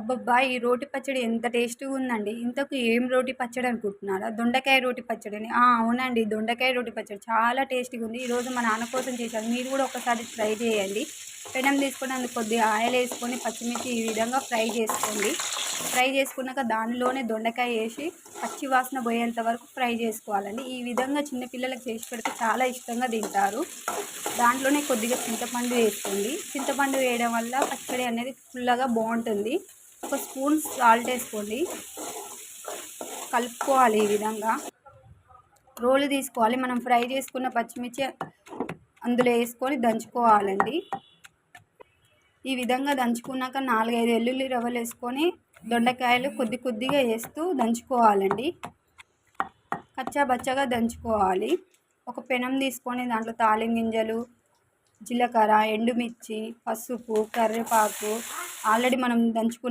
అబ్బబ్బా! ఈ రోటి పచ్చడి ఎంత టేస్టీగా ఉందండి. ఇంతకు ఏం రోటి పచ్చడి అనుకుంటున్నారా? దొండకాయ రోటి పచ్చడి అని అవునండి. దొండకాయ రోటి పచ్చడి చాలా టేస్టీగా ఉంది. ఈరోజు మా నాన్న కోసం చేశాను మీరు కూడా ఒకసారి ట్రై చేయండి. పెనం తీసుకొని అందుకు కొద్దిగా ఆయిల్ వేసుకొని పచ్చిమిర్చి ఈ విధంగా ఫ్రై చేసుకోండి. ఫ్రై చేసుకున్నాక దానిలోనే దొండకాయ వేసి పచ్చి వాసన పోయేంత వరకు ఫ్రై చేసుకోవాలండి. ఈ విధంగా చిన్నపిల్లలకు చేసి పెడితే చాలా ఇష్టంగా తింటారు. దాంట్లోనే కొద్దిగా చింతపండు వేసుకోండి. చింతపండు వేయడం వల్ల పచ్చడి అనేది ఫుల్గా బాగుంటుంది. ఒక స్పూన్ సాల్ట్ వేసుకోండి. కలుపుకోవాలి ఈ విధంగా. రోలు తీసుకోవాలి. మనం ఫ్రై చేసుకున్న పచ్చిమిర్చి అందులో వేసుకొని దంచుకోవాలండి. ఈ విధంగా దంచుకున్నాక నాలుగైదు వెల్లుల్లి రవ్వలు వేసుకొని దొండకాయలు కొద్ది కొద్దిగా వేస్తూ దంచుకోవాలండి. కచ్చా బచ్చగా దంచుకోవాలి. ఒక పెనం తీసుకొని దాంట్లో తాలిం గింజలు జీలకర్ర ఎండుమిర్చి పసుపు కరివేపాకు ఆల్రెడీ మనం దంచుకున్న